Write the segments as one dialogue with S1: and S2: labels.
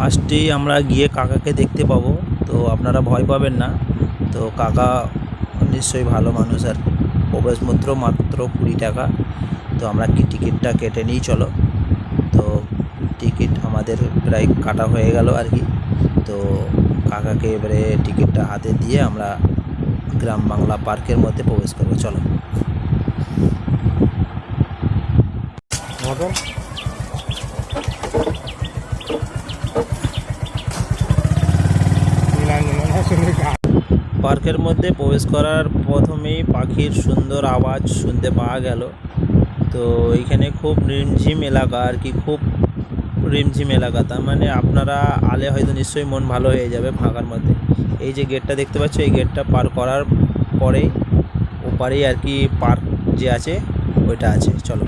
S1: ফার্স্টেই আমরা গিয়ে কাকাকে দেখতে পাবো। তো আপনারা ভয় পাবেন না। তো কাকা নিশ্চয়ই ভালো মানুষ আর প্রবেশ মূত্র মাত্র কুড়ি টাকা। তো আমরা কি টিকিটটা কেটে নিই, চলো। তো টিকিট আমাদের প্রায় কাটা হয়ে গেল আর কি। তো কাকাকে এবারে টিকিটটা হাতে দিয়ে আমরা গ্রাম বাংলা পার্কের মধ্যে প্রবেশ করব, চলো। পার্কের মধ্যে প্রবেশ করার প্রথমেই পাখির সুন্দর আওয়াজ শুনতে পাওয়া গেল। তো এখানে খুব রিমঝিম এলাকা আর কি, খুব রিমঝিম এলাকা। তার মানে আপনারা আলে হয়তো নিশ্চয়ই মন ভালো হয়ে যাবে ফাঁকার মধ্যে। এই যে গেটটা দেখতে পাচ্ছ, এই গেটটা পার করার পরেই ওপারেই আর কি পার্ক যে আছে, ওইটা আছে। চলো,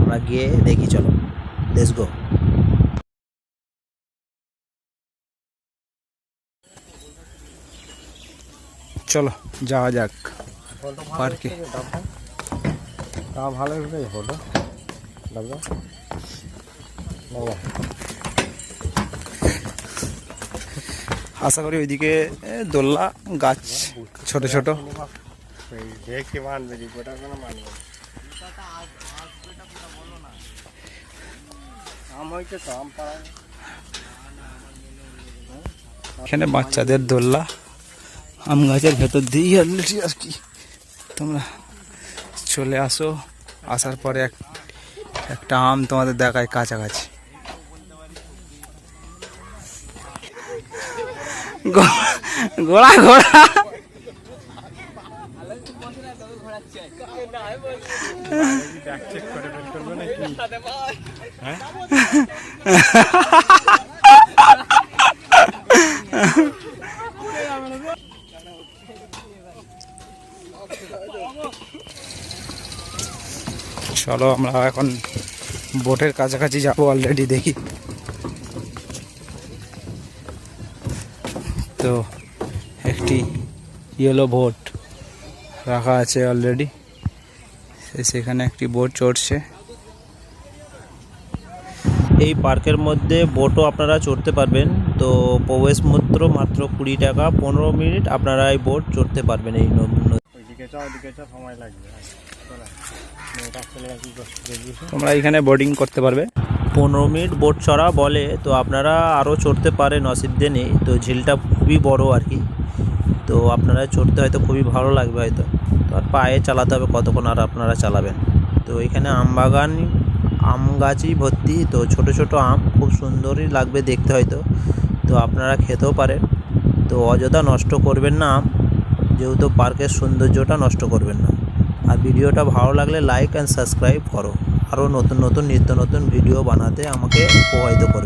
S1: আমরা গিয়ে দেখি, চলো লেটস গো
S2: চলো যাওয়া যাক। পার্কে।
S3: তা ভালো দাদা বাবা।
S2: আশা করি ওইদিকে এ, দোলনা গাছ ছোট ছোট। এখানে বাচ্চাদের দোলনা। আম গাছের ভেতর দিয়েই অলরেডি আর কি তোমরা চলে আসো। আসার পরে এক, একটা আম তোমাদের দেখায় কাছাকাছি। ঘোড়া ঘোড়া
S3: হ্যাঁ?
S2: চলো আমরা এখন বোটের কাছাকাছি যাব অলরেডি দেখি। তো একটি ইয়েলো বোট রাখা আছে অলরেডি সেখানে একটি বোট চড়ছে।
S1: এই পার্কের মধ্যে বোটও আপনারা চড়তে পারবেন। তো প্রবেশ মূত্র মাত্র কুড়ি টাকা, পনেরো মিনিট আপনারা এই বোট চড়তে পারবেন এই
S2: তোমরা এখানে বোটিং করতে পারবে।
S1: পনেরো মিনিট বোট চড়া বলে তো আপনারা আরও চড়তে পারেন অসুবিধে নেই তো ঝিলটা খুবই বড় আর কি। তো আপনারা চড়তে হয়তো খুবই ভালো লাগবে হয়তো। তো আর পায়ে চালাতে হবে কতক্ষণ আর আপনারা চালাবেন। তো এখানে আম বাগান আম গাছই ভর্তি। তো ছোট ছোট আম খুব সুন্দরই লাগবে দেখতে হয়তো। তো আপনারা খেতেও পারেন। তো অযথা নষ্ট করবেন না আম। যেহেতু পার্কের সৌন্দর্যটা নষ্ট করবেন না। আর ভিডিওটা ভালো লাগলে লাইক অ্যান্ড সাবস্ক্রাইব করো। আরও নতুন নতুন, নিত্য নতুন ভিডিও বানাতে আমাকে প্রভাবিত করবে।